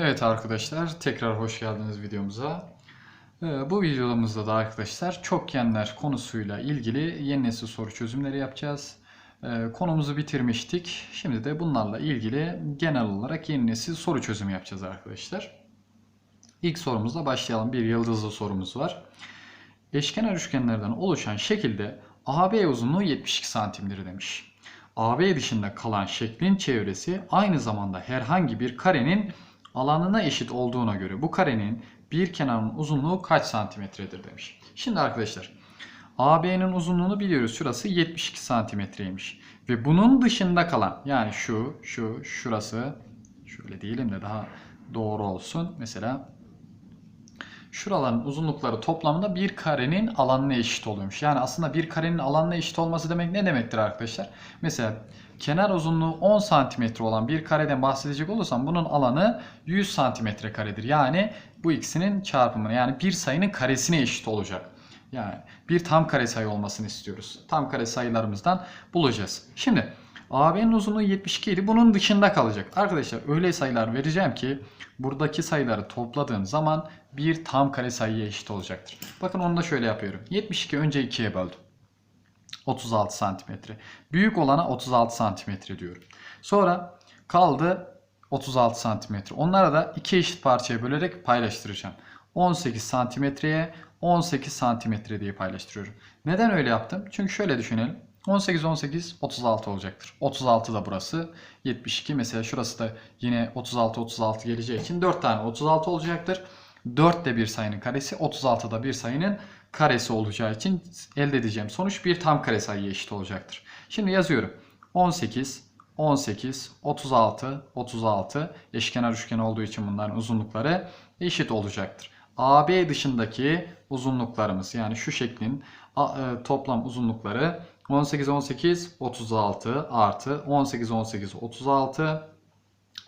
Evet arkadaşlar tekrar hoş geldiniz videomuza. Ee, Bu videomuzda da arkadaşlar çokgenler konusuyla ilgili yeni nesil soru çözümleri yapacağız. Ee, Konumuzu bitirmiştik. Şimdi de bunlarla ilgili genel olarak yeni nesil soru çözümü yapacağız arkadaşlar. İlk sorumuzla başlayalım. Bir yıldızlı sorumuz var. Eşkenar üçgenlerden oluşan şekilde AB uzunluğu 72 santimdir demiş. AB dışında kalan şeklin çevresi aynı zamanda herhangi bir karenin alanına eşit olduğuna göre bu karenin bir kenarının uzunluğu kaç santimetredir demiş. Şimdi arkadaşlar AB'nin uzunluğunu biliyoruz. Şurası 72 santimetreymiş. Ve bunun dışında kalan yani şu, şu, şurası şöyle diyelim de daha doğru olsun. Mesela şuraların uzunlukları toplamında bir karenin alanına eşit oluyormuş. Yani aslında bir karenin alanına eşit olması demek ne demektir arkadaşlar? Mesela kenar uzunluğu 10 santimetre olan bir kareden bahsedecek olursam bunun alanı 100 santimetre karedir. Yani bu ikisinin çarpımı yani bir sayının karesine eşit olacak. Yani bir tam kare sayı olmasını istiyoruz. Tam kare sayılarımızdan bulacağız. Şimdi AB'nin uzunluğu 72 idi. Bunun dışında kalacak. Arkadaşlar öyle sayılar vereceğim ki buradaki sayıları topladığım zaman bir tam kare sayıya eşit olacaktır. Bakın onu da şöyle yapıyorum. 72 önce 2'ye böldüm. 36 santimetre. Büyük olana 36 santimetre diyorum. Sonra kaldı 36 santimetre. Onlara da iki eşit parçaya bölerek paylaştıracağım. 18 santimetreye 18 santimetre diye paylaştırıyorum. Neden öyle yaptım? Çünkü şöyle düşünelim. 18 18 36 olacaktır. 36 da burası. 72 mesela şurası da yine 36 36 geleceği için 4 tane 36 olacaktır. 4 de bir sayının karesi, 36 da bir sayının karesi olacağı için elde edeceğim sonuç bir tam kare sayıya eşit olacaktır. Şimdi yazıyorum. 18 18 36 36 eşkenar üçgen olduğu için bunların uzunlukları eşit olacaktır. AB dışındaki uzunluklarımız yani şu şeklin e, toplam uzunlukları 18 18 36 artı 18 18 36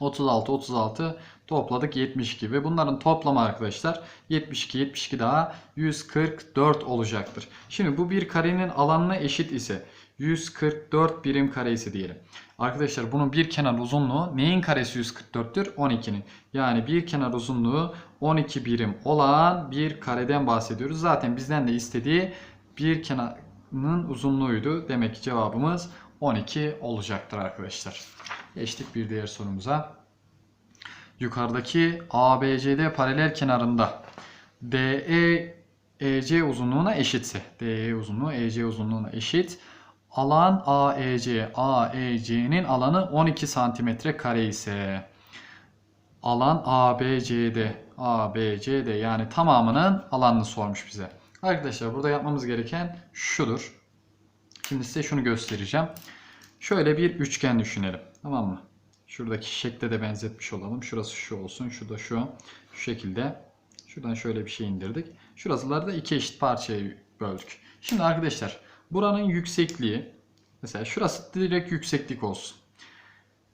36 36 topladık 72 ve bunların toplamı arkadaşlar 72 72 daha 144 olacaktır. Şimdi bu bir karenin alanına eşit ise 144 birim kare ise diyelim. Arkadaşlar bunun bir kenar uzunluğu neyin karesi 144'tür? 12'nin. Yani bir kenar uzunluğu 12 birim olan bir kareden bahsediyoruz. Zaten bizden de istediği bir kenarın uzunluğuydu. Demek ki cevabımız 12 olacaktır arkadaşlar. Geçtik bir diğer sorumuza. Yukarıdaki ABCD paralel kenarında DE EC uzunluğuna eşitse, DE uzunluğu EC uzunluğuna eşit. Alan AEC, AEC'nin alanı 12 santimetre kare ise alan ABCD, ABCD yani tamamının alanını sormuş bize. Arkadaşlar burada yapmamız gereken şudur. Şimdi size şunu göstereceğim. Şöyle bir üçgen düşünelim. Tamam mı? Şuradaki şekle de benzetmiş olalım. Şurası şu olsun. Şu da şu. Şu şekilde. Şuradan şöyle bir şey indirdik. Şurasıları da iki eşit parçaya böldük. Şimdi arkadaşlar buranın yüksekliği mesela şurası direkt yükseklik olsun.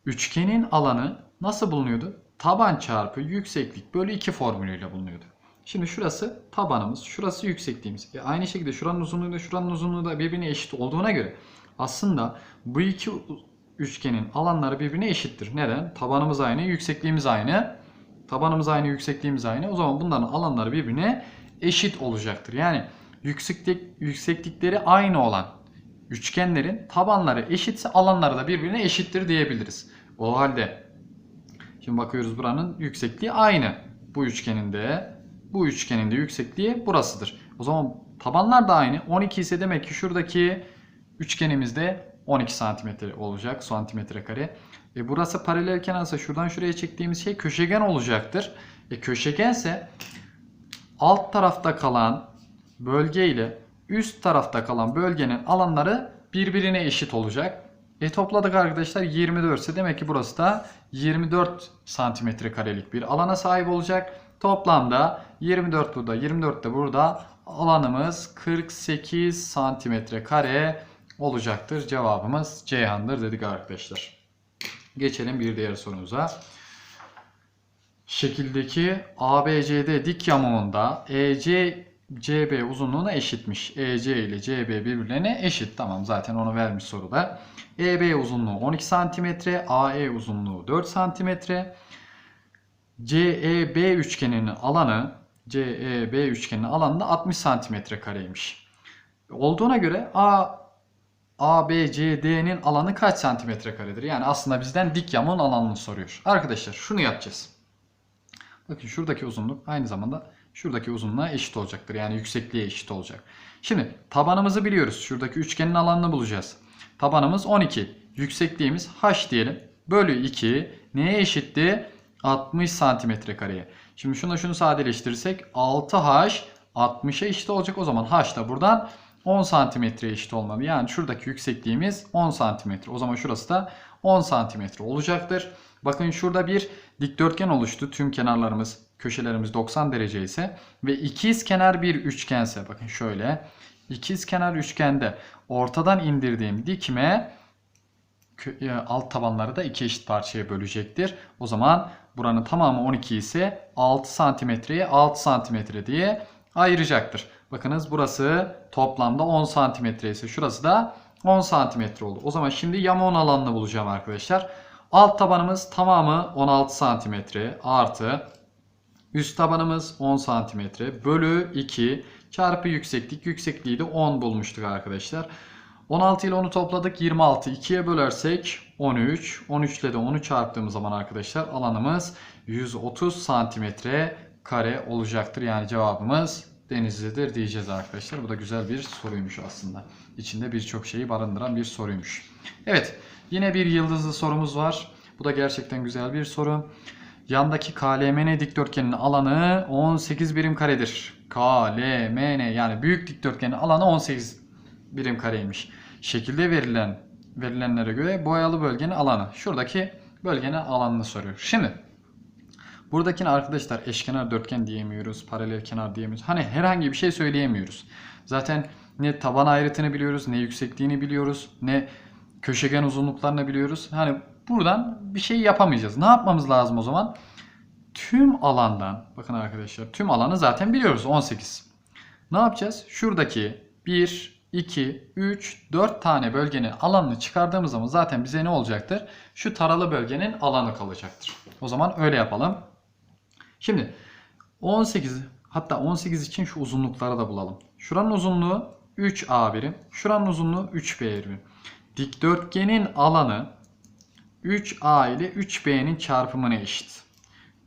Üçgenin alanı nasıl bulunuyordu? Taban çarpı yükseklik bölü 2 formülüyle bulunuyordu. Şimdi şurası tabanımız, şurası yüksekliğimiz. E aynı şekilde şuranın uzunluğu da şuranın uzunluğu da birbirine eşit olduğuna göre aslında bu iki üçgenin alanları birbirine eşittir. Neden? Tabanımız aynı, yüksekliğimiz aynı. Tabanımız aynı, yüksekliğimiz aynı. O zaman bunların alanları birbirine eşit olacaktır. Yani yükseklik yükseklikleri aynı olan üçgenlerin tabanları eşitse alanları da birbirine eşittir diyebiliriz. O halde şimdi bakıyoruz buranın yüksekliği aynı. Bu üçgenin de bu üçgenin de yüksekliği burasıdır. O zaman tabanlar da aynı. 12 ise demek ki şuradaki üçgenimizde 12 santimetre olacak. Santimetre kare. E burası paralel kenarsa şuradan şuraya çektiğimiz şey köşegen olacaktır. E köşegense alt tarafta kalan bölge ile üst tarafta kalan bölgenin alanları birbirine eşit olacak. E topladık arkadaşlar 24 ise demek ki burası da 24 santimetre karelik bir alana sahip olacak. Toplamda 24 burada 24 de burada alanımız 48 santimetre kare olacaktır. Cevabımız Ceyhan'dır dedik arkadaşlar. Geçelim bir diğer sorumuza. Şekildeki ABCD dik yamuğunda EC CB uzunluğuna eşitmiş. EC ile CB birbirlerine eşit. Tamam zaten onu vermiş soruda. EB uzunluğu 12 cm, AE uzunluğu 4 cm. CEB üçgeninin alanı CEB üçgeninin alanı da 60 santimetre kareymiş. Olduğuna göre A ABCD'nin alanı kaç santimetre karedir? Yani aslında bizden dik yamuğun alanını soruyor. Arkadaşlar şunu yapacağız. Bakın şuradaki uzunluk aynı zamanda şuradaki uzunluğa eşit olacaktır. Yani yüksekliğe eşit olacak. Şimdi tabanımızı biliyoruz. Şuradaki üçgenin alanını bulacağız. Tabanımız 12. Yüksekliğimiz h diyelim. Bölü 2 neye eşitti? 60 santimetre kareye. Şimdi şunu şunu sadeleştirirsek 6h 60'a eşit olacak. O zaman h da buradan 10 santimetreye eşit olmalı. Yani şuradaki yüksekliğimiz 10 santimetre. O zaman şurası da 10 santimetre olacaktır. Bakın şurada bir dikdörtgen oluştu. Tüm kenarlarımız, köşelerimiz 90 derece ise ve ikiz kenar bir üçgense bakın şöyle. ikiz kenar üçgende ortadan indirdiğim dikme alt tabanları da iki eşit parçaya bölecektir. O zaman buranın tamamı 12 ise 6 santimetreye 6 santimetre diye ayıracaktır. Bakınız burası toplamda 10 santimetre ise şurası da 10 santimetre oldu. O zaman şimdi yamuğun alanını bulacağım arkadaşlar. Alt tabanımız tamamı 16 santimetre artı üst tabanımız 10 santimetre bölü 2 çarpı yükseklik. Yüksekliği de 10 bulmuştuk arkadaşlar. 16 ile 10'u topladık 26. 2'ye bölersek 13. 13 ile de 10'u çarptığımız zaman arkadaşlar alanımız 130 santimetre kare olacaktır. Yani cevabımız Denizli'dir diyeceğiz arkadaşlar. Bu da güzel bir soruymuş aslında. İçinde birçok şeyi barındıran bir soruymuş. Evet yine bir yıldızlı sorumuz var. Bu da gerçekten güzel bir soru. Yandaki KLMN dikdörtgenin alanı 18 birim karedir. KLMN yani büyük dikdörtgenin alanı 18 birim kareymiş. Şekilde verilen verilenlere göre boyalı bölgenin alanı. Şuradaki bölgenin alanını soruyor. Şimdi buradakine arkadaşlar eşkenar dörtgen diyemiyoruz, paralel kenar diyemiyoruz. Hani herhangi bir şey söyleyemiyoruz. Zaten ne taban ayrıtını biliyoruz, ne yüksekliğini biliyoruz, ne köşegen uzunluklarını biliyoruz. Hani buradan bir şey yapamayacağız. Ne yapmamız lazım o zaman? Tüm alandan, bakın arkadaşlar tüm alanı zaten biliyoruz 18. Ne yapacağız? Şuradaki 1, 2, 3, 4 tane bölgenin alanını çıkardığımız zaman zaten bize ne olacaktır? Şu taralı bölgenin alanı kalacaktır. O zaman öyle yapalım. Şimdi 18 hatta 18 için şu uzunlukları da bulalım. Şuranın uzunluğu 3A birim. Şuranın uzunluğu 3B birim. Dikdörtgenin alanı 3A ile 3B'nin çarpımına eşit.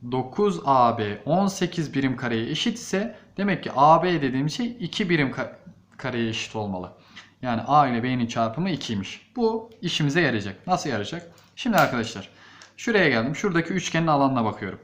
9AB 18 birim kareye eşit ise demek ki AB dediğim şey 2 birim ka- kareye eşit olmalı. Yani A ile B'nin çarpımı 2'ymiş. Bu işimize yarayacak. Nasıl yarayacak? Şimdi arkadaşlar şuraya geldim. Şuradaki üçgenin alanına bakıyorum.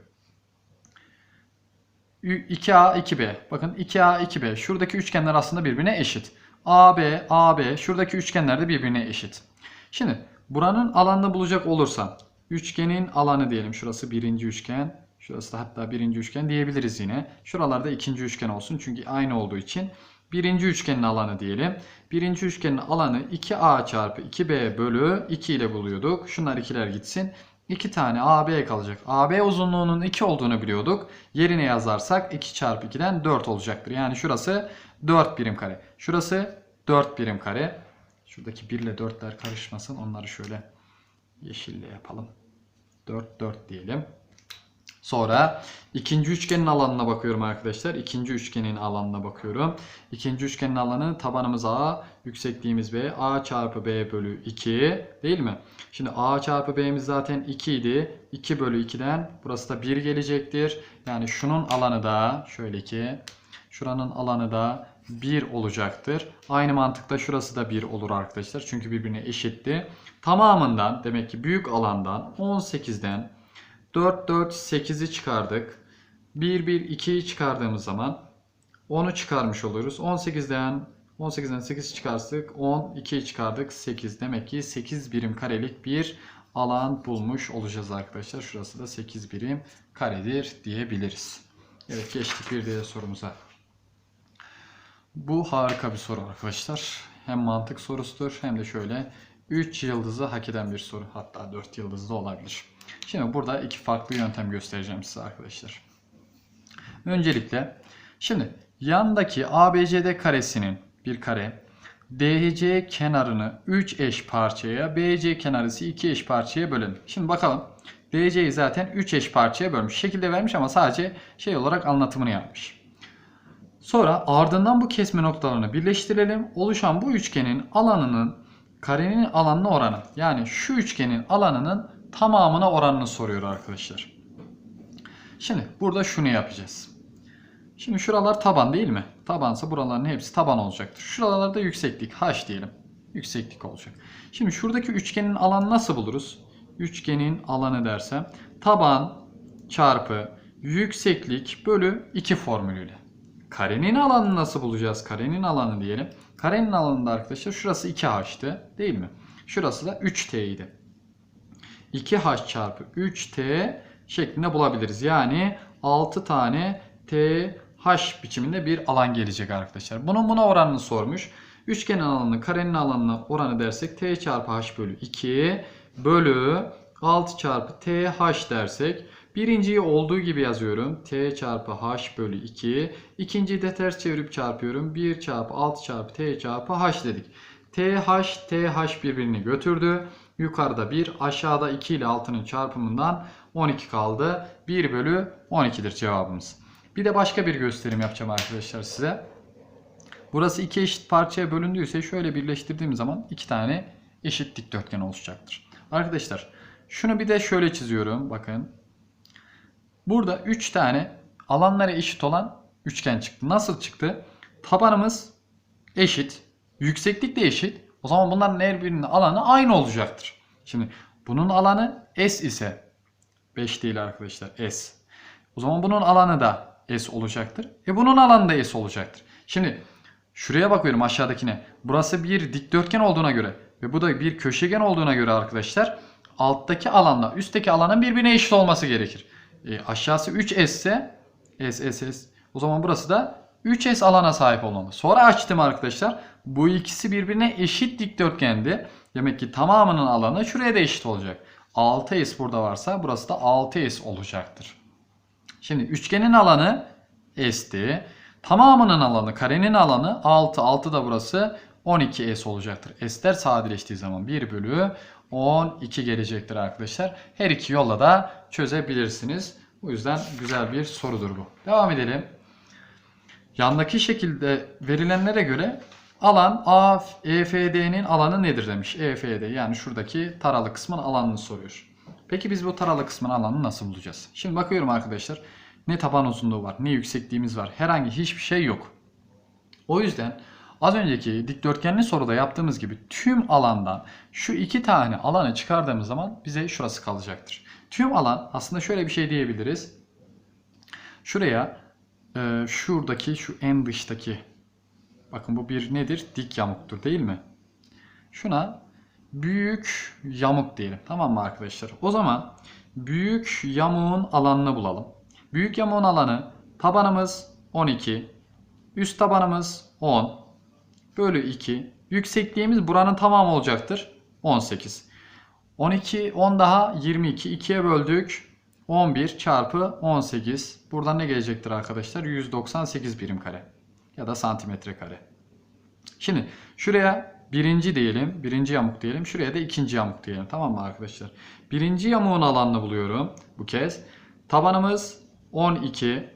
2A 2B. Bakın 2A 2B. Şuradaki üçgenler aslında birbirine eşit. AB AB şuradaki üçgenler de birbirine eşit. Şimdi buranın alanını bulacak olursam üçgenin alanı diyelim. Şurası birinci üçgen. Şurası da hatta birinci üçgen diyebiliriz yine. Şuralarda ikinci üçgen olsun çünkü aynı olduğu için. Birinci üçgenin alanı diyelim. Birinci üçgenin alanı 2A çarpı 2B bölü 2 ile buluyorduk. Şunlar ikiler gitsin. 2 tane AB kalacak. AB uzunluğunun 2 olduğunu biliyorduk. Yerine yazarsak 2 çarpı 2'den 4 olacaktır. Yani şurası 4 birim kare. Şurası 4 birim kare. Şuradaki 1 ile 4'ler karışmasın. Onları şöyle yeşille yapalım. 4 4 diyelim. Sonra ikinci üçgenin alanına bakıyorum arkadaşlar. İkinci üçgenin alanına bakıyorum. İkinci üçgenin alanı tabanımız A, yüksekliğimiz B. A çarpı B bölü 2 değil mi? Şimdi A çarpı B'miz zaten 2 idi. 2 bölü 2'den burası da 1 gelecektir. Yani şunun alanı da şöyle ki şuranın alanı da 1 olacaktır. Aynı mantıkla şurası da 1 olur arkadaşlar. Çünkü birbirine eşitti. Tamamından demek ki büyük alandan 18'den 4, 4, 8'i çıkardık. 1, 1, 2'yi çıkardığımız zaman 10'u çıkarmış oluruz. 18'den 18'den 8 çıkarsak 10, 2'yi çıkardık 8. Demek ki 8 birim karelik bir alan bulmuş olacağız arkadaşlar. Şurası da 8 birim karedir diyebiliriz. Evet geçtik bir diğer sorumuza. Bu harika bir soru arkadaşlar. Hem mantık sorusudur hem de şöyle 3 yıldızı hak eden bir soru. Hatta 4 yıldızlı olabilir. Şimdi burada iki farklı yöntem göstereceğim size arkadaşlar. Öncelikle şimdi yandaki ABCD karesinin bir kare DC kenarını 3 eş parçaya, BC kenarı ise 2 eş parçaya bölelim. Şimdi bakalım. DC'yi zaten 3 eş parçaya bölmüş. Şekilde vermiş ama sadece şey olarak anlatımını yapmış. Sonra ardından bu kesme noktalarını birleştirelim. Oluşan bu üçgenin alanının karenin alanına oranı. Yani şu üçgenin alanının tamamına oranını soruyor arkadaşlar. Şimdi burada şunu yapacağız. Şimdi şuralar taban değil mi? Tabansa buraların hepsi taban olacaktır. Şuralarda yükseklik h diyelim. Yükseklik olacak. Şimdi şuradaki üçgenin alanı nasıl buluruz? Üçgenin alanı dersem taban çarpı yükseklik bölü 2 formülüyle. Karenin alanını nasıl bulacağız? Karenin alanı diyelim. Karenin alanında arkadaşlar şurası 2h'tı değil mi? Şurası da 3t idi. 2h çarpı 3t şeklinde bulabiliriz. Yani 6 tane t h biçiminde bir alan gelecek arkadaşlar. Bunun buna oranını sormuş. Üçgenin alanını karenin alanına oranı dersek t çarpı h bölü 2 bölü 6 çarpı t h dersek birinciyi olduğu gibi yazıyorum. t çarpı h bölü 2. İkinciyi de ters çevirip çarpıyorum. 1 çarpı 6 çarpı t çarpı h dedik. TH, TH birbirini götürdü. Yukarıda 1, aşağıda 2 ile 6'nın çarpımından 12 kaldı. 1 bölü 12'dir cevabımız. Bir de başka bir gösterim yapacağım arkadaşlar size. Burası iki eşit parçaya bölündüyse şöyle birleştirdiğim zaman iki tane eşit dikdörtgen oluşacaktır. Arkadaşlar şunu bir de şöyle çiziyorum. Bakın. Burada 3 tane alanlara eşit olan üçgen çıktı. Nasıl çıktı? Tabanımız eşit. Yükseklik de eşit. O zaman bunların her birinin alanı aynı olacaktır. Şimdi bunun alanı S ise 5 değil arkadaşlar S. O zaman bunun alanı da S olacaktır. E bunun alanı da S olacaktır. Şimdi şuraya bakıyorum aşağıdakine. Burası bir dikdörtgen olduğuna göre ve bu da bir köşegen olduğuna göre arkadaşlar alttaki alanla üstteki alanın birbirine eşit olması gerekir. E, aşağısı 3S ise S, S, S. O zaman burası da 3S alana sahip olmalı. Sonra açtım arkadaşlar. Bu ikisi birbirine eşit dikdörtgendi. Demek ki tamamının alanı şuraya da eşit olacak. 6S burada varsa burası da 6S olacaktır. Şimdi üçgenin alanı S'ti. Tamamının alanı, karenin alanı 6. 6 da burası 12S olacaktır. S'ler sadeleştiği zaman 1 bölü 12 gelecektir arkadaşlar. Her iki yolla da çözebilirsiniz. Bu yüzden güzel bir sorudur bu. Devam edelim. Yandaki şekilde verilenlere göre alan A, EFD'nin alanı nedir demiş. EFD yani şuradaki taralı kısmın alanını soruyor. Peki biz bu taralı kısmın alanını nasıl bulacağız? Şimdi bakıyorum arkadaşlar. Ne taban uzunluğu var, ne yüksekliğimiz var. Herhangi hiçbir şey yok. O yüzden az önceki dikdörtgenli soruda yaptığımız gibi tüm alandan şu iki tane alanı çıkardığımız zaman bize şurası kalacaktır. Tüm alan aslında şöyle bir şey diyebiliriz. Şuraya e, şuradaki şu en dıştaki bakın bu bir nedir? Dik yamuktur değil mi? Şuna büyük yamuk diyelim. Tamam mı arkadaşlar? O zaman büyük yamuğun alanını bulalım. Büyük yamuğun alanı tabanımız 12, üst tabanımız 10 bölü 2. Yüksekliğimiz buranın tamamı olacaktır. 18. 12, 10 daha 22. 2'ye böldük. 11 çarpı 18. Buradan ne gelecektir arkadaşlar? 198 birim kare. Ya da santimetre kare. Şimdi şuraya birinci diyelim. Birinci yamuk diyelim. Şuraya da ikinci yamuk diyelim. Tamam mı arkadaşlar? Birinci yamuğun alanını buluyorum bu kez. Tabanımız 12.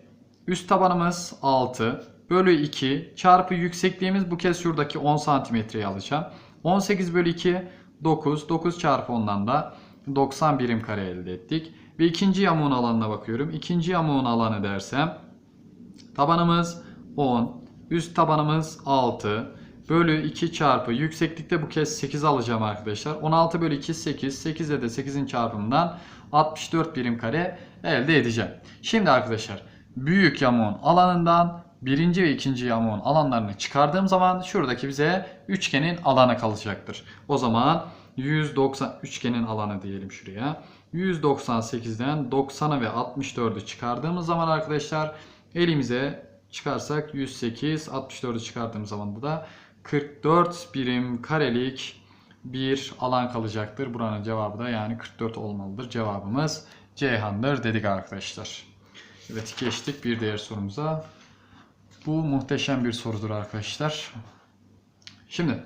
Üst tabanımız 6. Bölü 2 çarpı yüksekliğimiz bu kez şuradaki 10 santimetreyi alacağım. 18 bölü 2 9. 9 çarpı 10'dan da 90 birim kare elde ettik. Ve ikinci yamuğun alanına bakıyorum. İkinci yamuğun alanı dersem tabanımız 10. Üst tabanımız 6. Bölü 2 çarpı yükseklikte bu kez 8 alacağım arkadaşlar. 16 bölü 2 8. 8 de 8'in çarpımından 64 birim kare elde edeceğim. Şimdi arkadaşlar büyük yamuğun alanından birinci ve ikinci yamuğun alanlarını çıkardığım zaman şuradaki bize üçgenin alanı kalacaktır. O zaman 190 üçgenin alanı diyelim şuraya. 198'den 90'ı ve 64'ü çıkardığımız zaman arkadaşlar elimize çıkarsak 108 64'ü çıkardığım zaman da 44 birim karelik bir alan kalacaktır. Buranın cevabı da yani 44 olmalıdır. Cevabımız Ceyhan'dır dedik arkadaşlar. Evet geçtik bir diğer sorumuza. Bu muhteşem bir sorudur arkadaşlar. Şimdi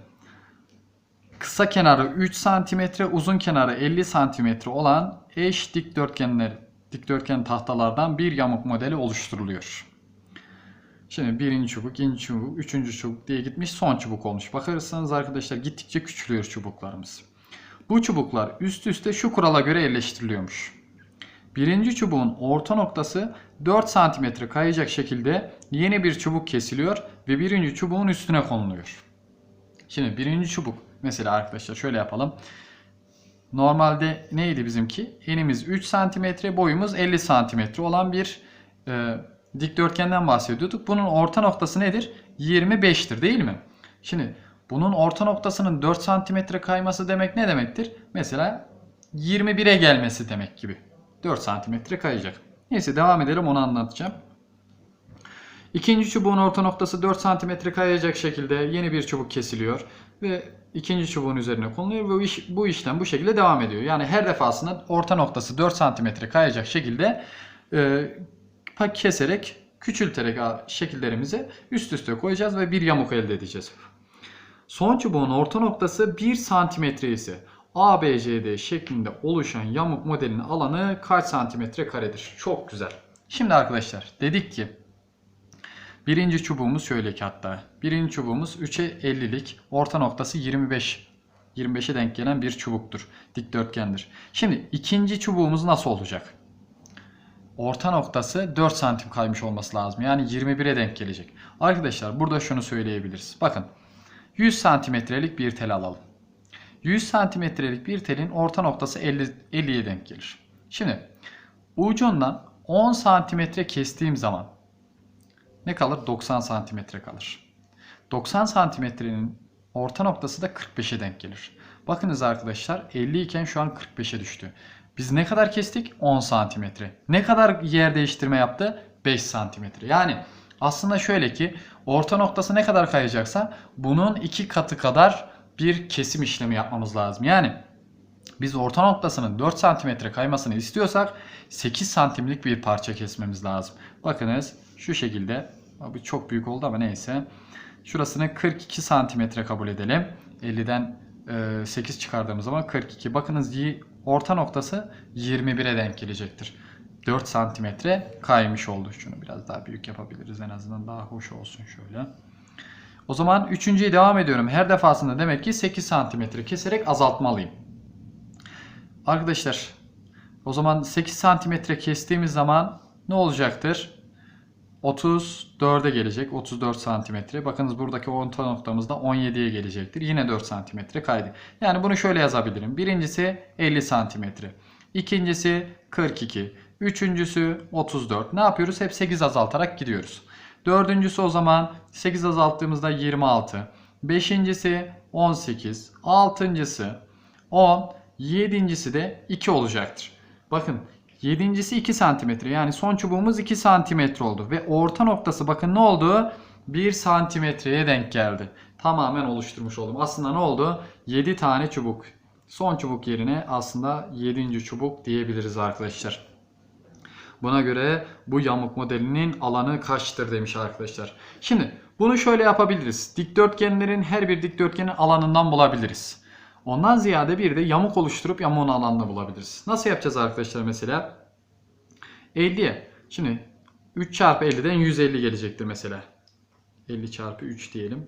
kısa kenarı 3 cm, uzun kenarı 50 cm olan eş dikdörtgenler, dikdörtgen tahtalardan bir yamuk modeli oluşturuluyor. Şimdi birinci çubuk, ikinci çubuk, üçüncü çubuk diye gitmiş son çubuk olmuş. Bakarsanız arkadaşlar gittikçe küçülüyor çubuklarımız. Bu çubuklar üst üste şu kurala göre yerleştiriliyormuş. Birinci çubuğun orta noktası 4 cm kayacak şekilde yeni bir çubuk kesiliyor ve birinci çubuğun üstüne konuluyor. Şimdi birinci çubuk mesela arkadaşlar şöyle yapalım. Normalde neydi bizimki? Enimiz 3 cm, boyumuz 50 cm olan bir e, dikdörtgenden bahsediyorduk. Bunun orta noktası nedir? 25'tir değil mi? Şimdi bunun orta noktasının 4 cm kayması demek ne demektir? Mesela 21'e gelmesi demek gibi. 4 cm kayacak. Neyse devam edelim onu anlatacağım. İkinci çubuğun orta noktası 4 cm kayacak şekilde yeni bir çubuk kesiliyor ve ikinci çubuğun üzerine konuluyor ve bu, iş, bu işlem bu şekilde devam ediyor. Yani her defasında orta noktası 4 cm kayacak şekilde e, keserek, küçülterek şekillerimizi üst üste koyacağız ve bir yamuk elde edeceğiz. Son çubuğun orta noktası 1 cm ise ABCD şeklinde oluşan yamuk modelinin alanı kaç santimetre karedir? Çok güzel. Şimdi arkadaşlar dedik ki birinci çubuğumuz şöyle ki hatta. Birinci çubuğumuz 3'e 50'lik orta noktası 25. 25'e denk gelen bir çubuktur. Dikdörtgendir. Şimdi ikinci çubuğumuz nasıl olacak? Orta noktası 4 santim kaymış olması lazım. Yani 21'e denk gelecek. Arkadaşlar burada şunu söyleyebiliriz. Bakın 100 santimetrelik bir tel alalım. 100 santimetrelik bir telin orta noktası 50, 50'ye denk gelir. Şimdi ucundan 10 santimetre kestiğim zaman ne kalır? 90 santimetre kalır. 90 santimetrenin orta noktası da 45'e denk gelir. Bakınız arkadaşlar 50 iken şu an 45'e düştü. Biz ne kadar kestik? 10 santimetre. Ne kadar yer değiştirme yaptı? 5 santimetre. Yani aslında şöyle ki orta noktası ne kadar kayacaksa bunun iki katı kadar bir kesim işlemi yapmamız lazım. Yani biz orta noktasının 4 cm kaymasını istiyorsak 8 santimlik bir parça kesmemiz lazım. Bakınız şu şekilde. Bu çok büyük oldu ama neyse. Şurasını 42 santimetre kabul edelim. 50'den 8 çıkardığımız zaman 42. Bakınız orta noktası 21'e denk gelecektir. 4 santimetre kaymış oldu. Şunu biraz daha büyük yapabiliriz en azından daha hoş olsun şöyle. O zaman üçüncüye devam ediyorum. Her defasında demek ki 8 santimetre keserek azaltmalıyım. Arkadaşlar o zaman 8 santimetre kestiğimiz zaman ne olacaktır? 34'e gelecek. 34 santimetre. Bakınız buradaki orta noktamızda 17'ye gelecektir. Yine 4 santimetre kaydı. Yani bunu şöyle yazabilirim. Birincisi 50 santimetre. İkincisi 42. Üçüncüsü 34. Ne yapıyoruz? Hep 8 azaltarak gidiyoruz. Dördüncüsü o zaman 8 azalttığımızda 26. Beşincisi 18. Altıncısı 10. Yedincisi de 2 olacaktır. Bakın yedincisi 2 santimetre. Yani son çubuğumuz 2 santimetre oldu. Ve orta noktası bakın ne oldu? 1 santimetreye denk geldi. Tamamen oluşturmuş oldum. Aslında ne oldu? 7 tane çubuk. Son çubuk yerine aslında 7. çubuk diyebiliriz arkadaşlar. Buna göre bu yamuk modelinin alanı kaçtır demiş arkadaşlar. Şimdi bunu şöyle yapabiliriz. Dikdörtgenlerin her bir dikdörtgenin alanından bulabiliriz. Ondan ziyade bir de yamuk oluşturup yamuğun alanını bulabiliriz. Nasıl yapacağız arkadaşlar mesela? 50'ye. Şimdi 3 çarpı 50'den 150 gelecektir mesela. 50 çarpı 3 diyelim.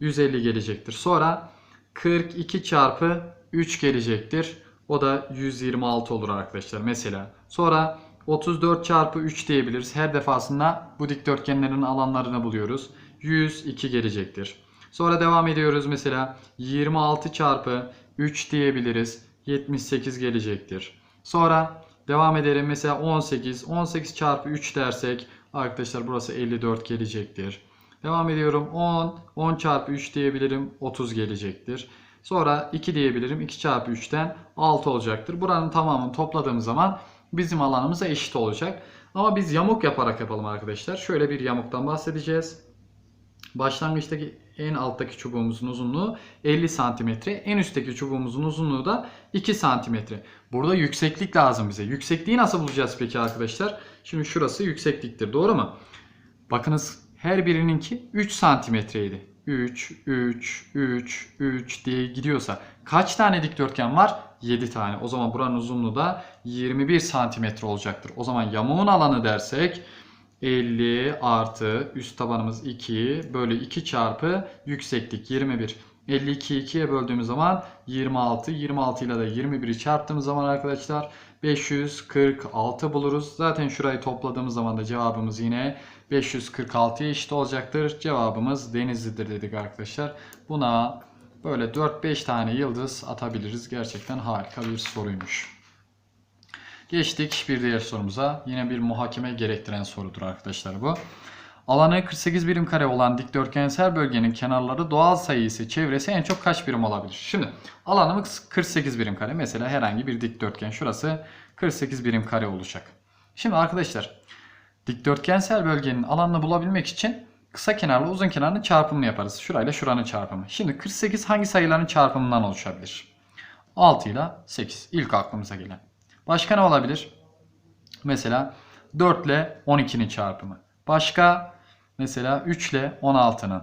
150 gelecektir. Sonra 42 çarpı 3 gelecektir. O da 126 olur arkadaşlar mesela. Sonra 34 çarpı 3 diyebiliriz. Her defasında bu dikdörtgenlerin alanlarını buluyoruz. 102 gelecektir. Sonra devam ediyoruz mesela 26 çarpı 3 diyebiliriz. 78 gelecektir. Sonra devam edelim mesela 18. 18 çarpı 3 dersek arkadaşlar burası 54 gelecektir. Devam ediyorum 10. 10 çarpı 3 diyebilirim 30 gelecektir. Sonra 2 diyebilirim 2 çarpı 3'ten 6 olacaktır. Buranın tamamını topladığımız zaman bizim alanımıza eşit olacak. Ama biz yamuk yaparak yapalım arkadaşlar. Şöyle bir yamuktan bahsedeceğiz. Başlangıçtaki en alttaki çubuğumuzun uzunluğu 50 cm. En üstteki çubuğumuzun uzunluğu da 2 cm. Burada yükseklik lazım bize. Yüksekliği nasıl bulacağız peki arkadaşlar? Şimdi şurası yüksekliktir. Doğru mu? Bakınız her birininki 3 santimetreydi. 3, 3, 3, 3 diye gidiyorsa kaç tane dikdörtgen var? 7 tane. O zaman buranın uzunluğu da 21 santimetre olacaktır. O zaman yamuğun alanı dersek 50 artı üst tabanımız 2 bölü 2 çarpı yükseklik 21. 52'yi 2'ye böldüğümüz zaman 26. 26 ile de 21'i çarptığımız zaman arkadaşlar 546 buluruz. Zaten şurayı topladığımız zaman da cevabımız yine 546'ya eşit olacaktır. Cevabımız Denizli'dir dedik arkadaşlar. Buna böyle 4-5 tane yıldız atabiliriz. Gerçekten harika bir soruymuş. Geçtik bir diğer sorumuza. Yine bir muhakeme gerektiren sorudur arkadaşlar bu. Alanı 48 birim kare olan dikdörtgensel bölgenin kenarları doğal sayı ise çevresi en çok kaç birim olabilir? Şimdi alanımız 48 birim kare. Mesela herhangi bir dikdörtgen şurası 48 birim kare olacak. Şimdi arkadaşlar dikdörtgensel bölgenin alanını bulabilmek için kısa kenarla uzun kenarın çarpımını yaparız. Şurayla şuranın çarpımı. Şimdi 48 hangi sayıların çarpımından oluşabilir? 6 ile 8 ilk aklımıza gelen. Başka ne olabilir? Mesela 4 ile 12'nin çarpımı. Başka mesela 3 ile 16'nın.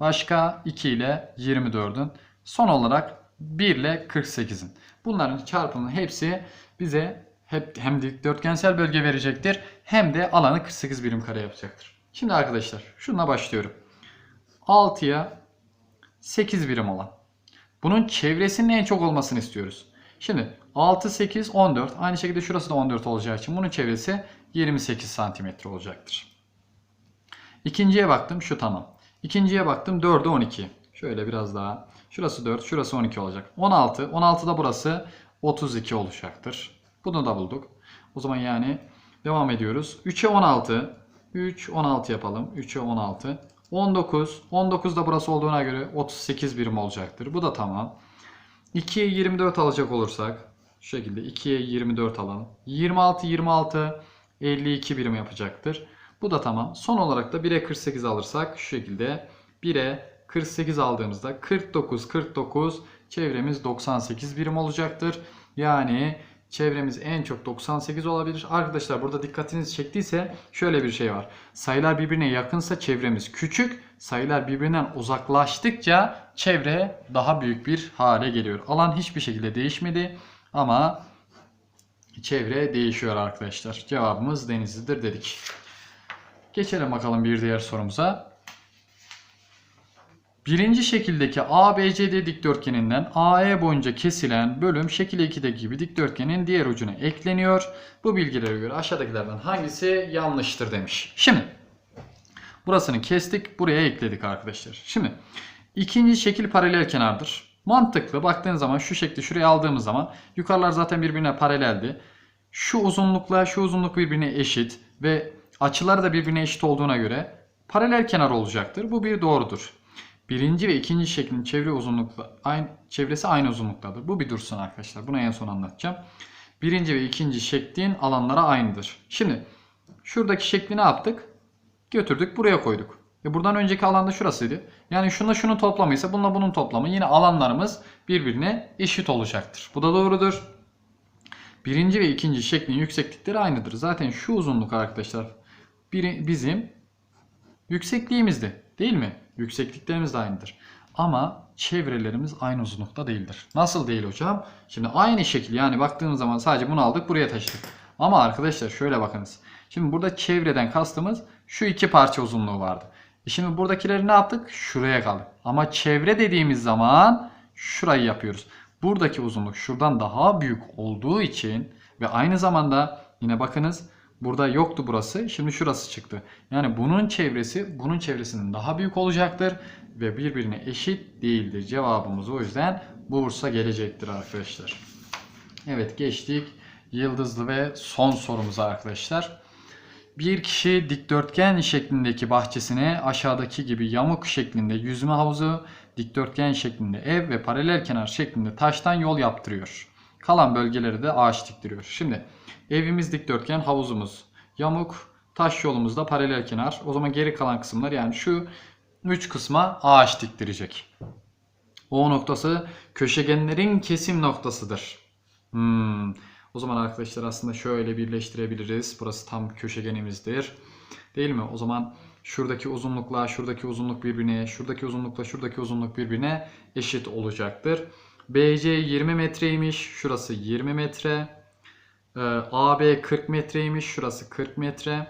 Başka 2 ile 24'ün. Son olarak 1 ile 48'in. Bunların çarpımının hepsi bize hep hem dikdörtgensel bölge verecektir hem de alanı 48 birim kare yapacaktır. Şimdi arkadaşlar şununla başlıyorum. 6'ya 8 birim olan. Bunun çevresinin en çok olmasını istiyoruz. Şimdi 6, 8, 14. Aynı şekilde şurası da 14 olacağı için bunun çevresi 28 santimetre olacaktır. İkinciye baktım şu tamam. İkinciye baktım 4'e 12. Şöyle biraz daha. Şurası 4, şurası 12 olacak. 16, 16'da burası 32 olacaktır. Bunu da bulduk. O zaman yani devam ediyoruz. 3'e 16. 3, 16 yapalım. 3'e 16. 19. 19 da burası olduğuna göre 38 birim olacaktır. Bu da tamam. 2'ye 24 alacak olursak şu şekilde 2'ye 24 alalım. 26 26 52 birim yapacaktır. Bu da tamam. Son olarak da 1'e 48 alırsak şu şekilde 1'e 48 aldığımızda 49 49 çevremiz 98 birim olacaktır. Yani çevremiz en çok 98 olabilir. Arkadaşlar burada dikkatinizi çektiyse şöyle bir şey var. Sayılar birbirine yakınsa çevremiz küçük. Sayılar birbirinden uzaklaştıkça çevre daha büyük bir hale geliyor. Alan hiçbir şekilde değişmedi ama çevre değişiyor arkadaşlar. Cevabımız Denizli'dir dedik. Geçelim bakalım bir diğer sorumuza. Birinci şekildeki ABCD dikdörtgeninden AE boyunca kesilen bölüm şekil 2'deki gibi dikdörtgenin diğer ucuna ekleniyor. Bu bilgilere göre aşağıdakilerden hangisi yanlıştır demiş. Şimdi burasını kestik buraya ekledik arkadaşlar. Şimdi ikinci şekil paralel kenardır. Mantıklı baktığınız zaman şu şekli şuraya aldığımız zaman yukarılar zaten birbirine paraleldi. Şu uzunlukla şu uzunluk birbirine eşit ve açılar da birbirine eşit olduğuna göre paralel kenar olacaktır. Bu bir doğrudur. Birinci ve ikinci şeklin çevre uzunlukla aynı çevresi aynı uzunluktadır. Bu bir dursun arkadaşlar. Bunu en son anlatacağım. Birinci ve ikinci şeklin alanları aynıdır. Şimdi şuradaki şekli ne yaptık? Götürdük buraya koyduk. E buradan önceki alanda şurasıydı. Yani şununla şunun toplamı ise bununla bunun toplamı yine alanlarımız birbirine eşit olacaktır. Bu da doğrudur. Birinci ve ikinci şeklin yükseklikleri aynıdır. Zaten şu uzunluk arkadaşlar biri, bizim yüksekliğimizdi. Değil mi? Yüksekliklerimiz de aynıdır. Ama çevrelerimiz aynı uzunlukta değildir. Nasıl değil hocam? Şimdi aynı şekil yani baktığımız zaman sadece bunu aldık buraya taşıdık. Ama arkadaşlar şöyle bakınız. Şimdi burada çevreden kastımız şu iki parça uzunluğu vardı. E şimdi buradakileri ne yaptık? Şuraya kaldık. Ama çevre dediğimiz zaman şurayı yapıyoruz. Buradaki uzunluk şuradan daha büyük olduğu için ve aynı zamanda yine bakınız burada yoktu burası. Şimdi şurası çıktı. Yani bunun çevresi bunun çevresinin daha büyük olacaktır ve birbirine eşit değildir. Cevabımız o yüzden Bursa gelecektir arkadaşlar. Evet geçtik yıldızlı ve son sorumuza arkadaşlar. Bir kişi dikdörtgen şeklindeki bahçesine aşağıdaki gibi yamuk şeklinde yüzme havuzu, dikdörtgen şeklinde ev ve paralel kenar şeklinde taştan yol yaptırıyor. Kalan bölgeleri de ağaç diktiriyor. Şimdi evimiz dikdörtgen, havuzumuz yamuk, taş yolumuz da paralel kenar. O zaman geri kalan kısımlar yani şu üç kısma ağaç diktirecek. O noktası köşegenlerin kesim noktasıdır. Hmm. O zaman arkadaşlar aslında şöyle birleştirebiliriz. Burası tam köşegenimizdir. Değil mi? O zaman Şuradaki uzunlukla şuradaki uzunluk birbirine, şuradaki uzunlukla şuradaki uzunluk birbirine eşit olacaktır. BC 20 metreymiş. Şurası 20 metre. Ee, AB 40 metreymiş. Şurası 40 metre.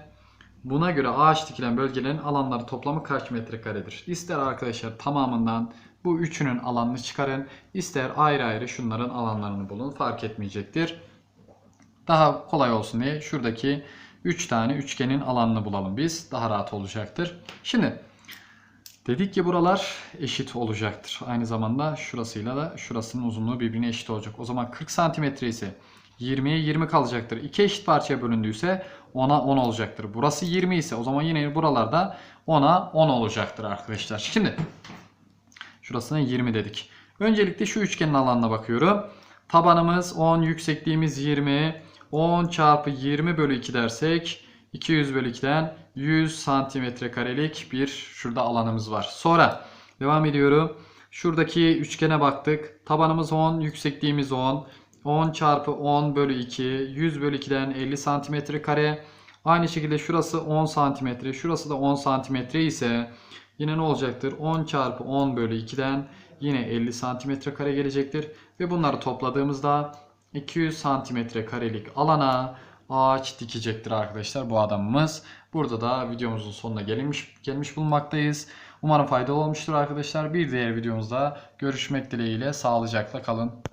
Buna göre ağaç dikilen bölgelerin alanları toplamı kaç metrekaredir? İster arkadaşlar tamamından bu üçünün alanını çıkarın. ister ayrı ayrı şunların alanlarını bulun. Fark etmeyecektir. Daha kolay olsun diye şuradaki 3 tane üçgenin alanını bulalım biz. Daha rahat olacaktır. Şimdi dedik ki buralar eşit olacaktır. Aynı zamanda şurasıyla da şurasının uzunluğu birbirine eşit olacak. O zaman 40 santimetre ise 20'ye 20 kalacaktır. İki eşit parçaya bölündüyse 10'a 10 olacaktır. Burası 20 ise o zaman yine buralarda 10'a 10 olacaktır arkadaşlar. Şimdi şurasına 20 dedik. Öncelikle şu üçgenin alanına bakıyorum. Tabanımız 10, yüksekliğimiz 20. 10 çarpı 20 bölü 2 dersek 200 bölü 2'den 100 santimetre karelik bir şurada alanımız var. Sonra devam ediyorum. Şuradaki üçgene baktık. Tabanımız 10, yüksekliğimiz 10. 10 çarpı 10 bölü 2, 100 bölü 2'den 50 santimetre kare. Aynı şekilde şurası 10 santimetre, şurası da 10 santimetre ise yine ne olacaktır? 10 çarpı 10 bölü 2'den yine 50 santimetre kare gelecektir. Ve bunları topladığımızda 200 santimetre karelik alana ağaç dikecektir arkadaşlar bu adamımız. Burada da videomuzun sonuna gelmiş, gelmiş bulunmaktayız. Umarım faydalı olmuştur arkadaşlar. Bir diğer videomuzda görüşmek dileğiyle sağlıcakla kalın.